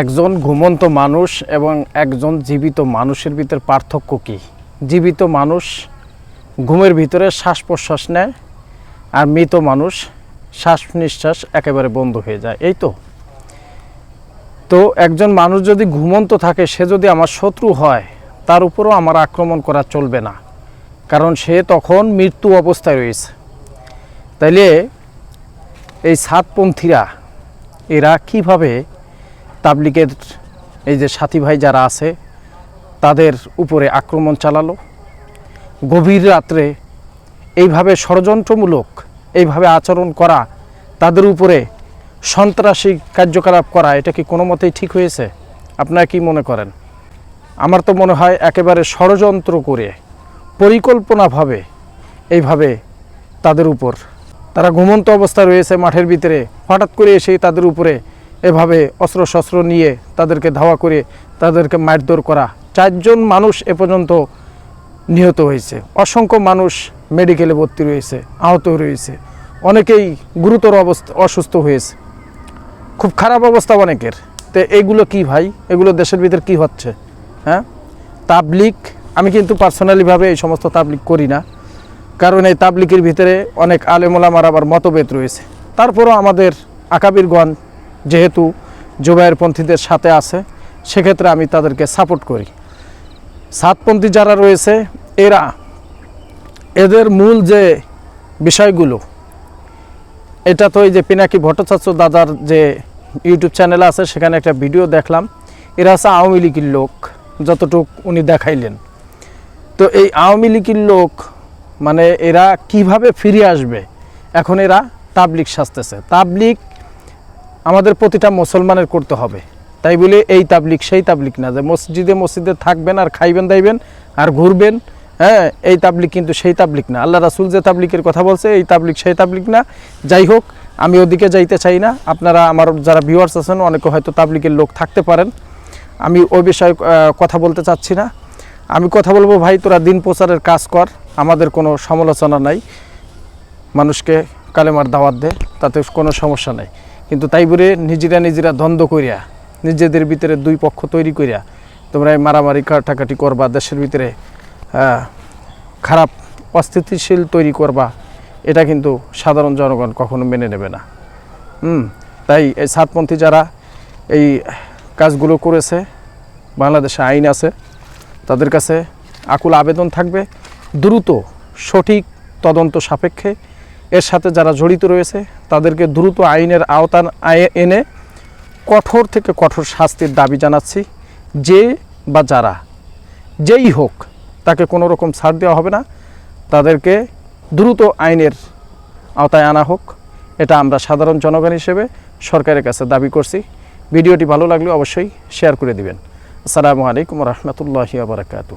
একজন ঘুমন্ত মানুষ এবং একজন জীবিত মানুষের ভিতর পার্থক্য কী? জীবিত মানুষ ঘুমের ভিতরে শ্বাস প্রশ্বাস নেয় আর মৃত মানুষ শ্বাস নিঃশ্বাস একেবারে বন্ধ হয়ে যায়। এই তো? তো একজন মানুষ যদি ঘুমন্ত থাকে, সে যদি আমার শত্রু হয়, তার উপরও আমার আক্রমণ করা চলবে না। কারণ সে তখন মৃত্যু অবস্থায় রয়েছে। তাইলে এই সাতপন্থীরা এরা কীভাবে তাবলিগের এই যে সাথী ভাই যারা আছে, তাদের উপরে আক্রমণ চালালো। গভীর রাত্রে এইভাবে ষড়যন্ত্রমূলক এইভাবে আচরণ করা, তাদের উপরে সন্ত্রাসী কার্যকলাপ করা, এটা কি কোনো মতেই ঠিক হয়েছে? আপনারা কি মনে করেন? আমার তো মনে হয় একেবারে ষড়যন্ত্র করে, পরিকল্পনাভাবে এইভাবে তাদের উপর, তারা ঘুমন্ত অবস্থায় রয়েছে মাঠের ভিতরে, হঠাৎ করে এসে তাদের উপরে এভাবে অস্ত্রশস্ত্র নিয়ে তাদেরকে ধাওয়া করে তাদেরকে মারধর করা। চারজন মানুষ এ পর্যন্ত নিহত হয়েছে। অসংখ্য মানুষ মেডিকেলে ভর্তি রয়েছে, আহত রয়েছে। অনেকেই গুরুতর অবস্থা, অসুস্থ হয়েছে। খুব খারাপ অবস্থা অনেকের। তো এগুলো কি ভাই? এগুলো দেশের ভিতর কি হচ্ছে? হ্যাঁ? তাবলিক আমি কিন্তু পার্সোনালিভাবে এই সমস্ত তাবলিক করি না। কারণ এই তাবলিকের ভিতরে অনেক আলেমোলামার আবার মতভেদ রয়েছে। তারপরও আমাদের আকাবিরগণ যেহেতু জোবায়ের পন্থীদের সাথে আছে, সেক্ষেত্রে আমি তাদেরকে সাপোর্ট করি। সাতপন্থী যারা রয়েছে, এরা এদের মূল যে বিষয়গুলো, এটা তো এই যে পিনাকি ভট্টাচার্য দাদার যে ইউটিউব চ্যানেল আছে, সেখানে একটা ভিডিও দেখলাম। এরা আছে আওয়ামী লীগের লোক, যতটুক উনি দেখাইলেন। তো এই আওয়ামী লীগের লোক মানে এরা কীভাবে ফিরে আসবে? এখন এরা তাবলিক সাজতেছে। তাবলিক আমাদের প্রতিটা মুসলমানের করতে হবে। তাই বলে এই তাবলিক, সেই তাবলিক না। যে মসজিদে মসজিদে থাকবেন আর খাইবেন, দাইবেন আর ঘুরবেন হ্যাঁ এই তাবলিক কিন্তু সেই তাবলিক না। আল্লাহ রাসুল যে তাবলিকের কথা বলছে, এই তাবলিক সেই তাবলিক না। যাই হোক, আমি ওদিকে যাইতে চাই না। আপনারা আমার যারা ভিউয়ার্স আছেন, অনেকে হয়তো তাবলিকের লোক থাকতে পারেন। আমি ওই বিষয়ে কথা বলতে চাচ্ছি না। আমি কথা বলব, ভাই, তোরা দিন প্রচারের কাজ কর। আমাদের কোনো সমালোচনা নাই। মানুষকে কালেমার দাওয়াত দে, তাতে কোনো সমস্যা নাই। কিন্তু তাই বলে নিজেরা নিজেরা দ্বন্দ্ব করিয়া নিজেদের ভিতরে দুই পক্ষ তৈরি করিয়া তোমরা মারামারি কাটাকাটি করবা, দেশের ভিতরে খারাপ অস্থিতিশীল তৈরি করবা, এটা কিন্তু সাধারণ জনগণ কখনো মেনে নেবে না। হুম, তাই এই সাতপন্থী যারা এই কাজগুলো করেছে, বাংলাদেশে আইন আছে, তাদের কাছে আকুল আবেদন থাকবে, দ্রুত সঠিক তদন্ত সাপেক্ষে এর সাথে যারা জড়িত রয়েছে, তাদেরকে দ্রুত আইনের আওতান এনে কঠোর থেকে কঠোর শাস্তির দাবি জানাচ্ছি। যে বা যারা, যেই হোক, তাকে কোনো রকম ছাড় দেওয়া হবে না। তাদেরকে দ্রুত আইনের আওতায় আনা হোক। এটা আমরা সাধারণ জনগণ হিসেবে সরকারের কাছে দাবি করছি। ভিডিওটি ভালো লাগলে অবশ্যই শেয়ার করে দিবেন। আসসালামু আলাইকুম রহমতুল্লাহি বারাকাতু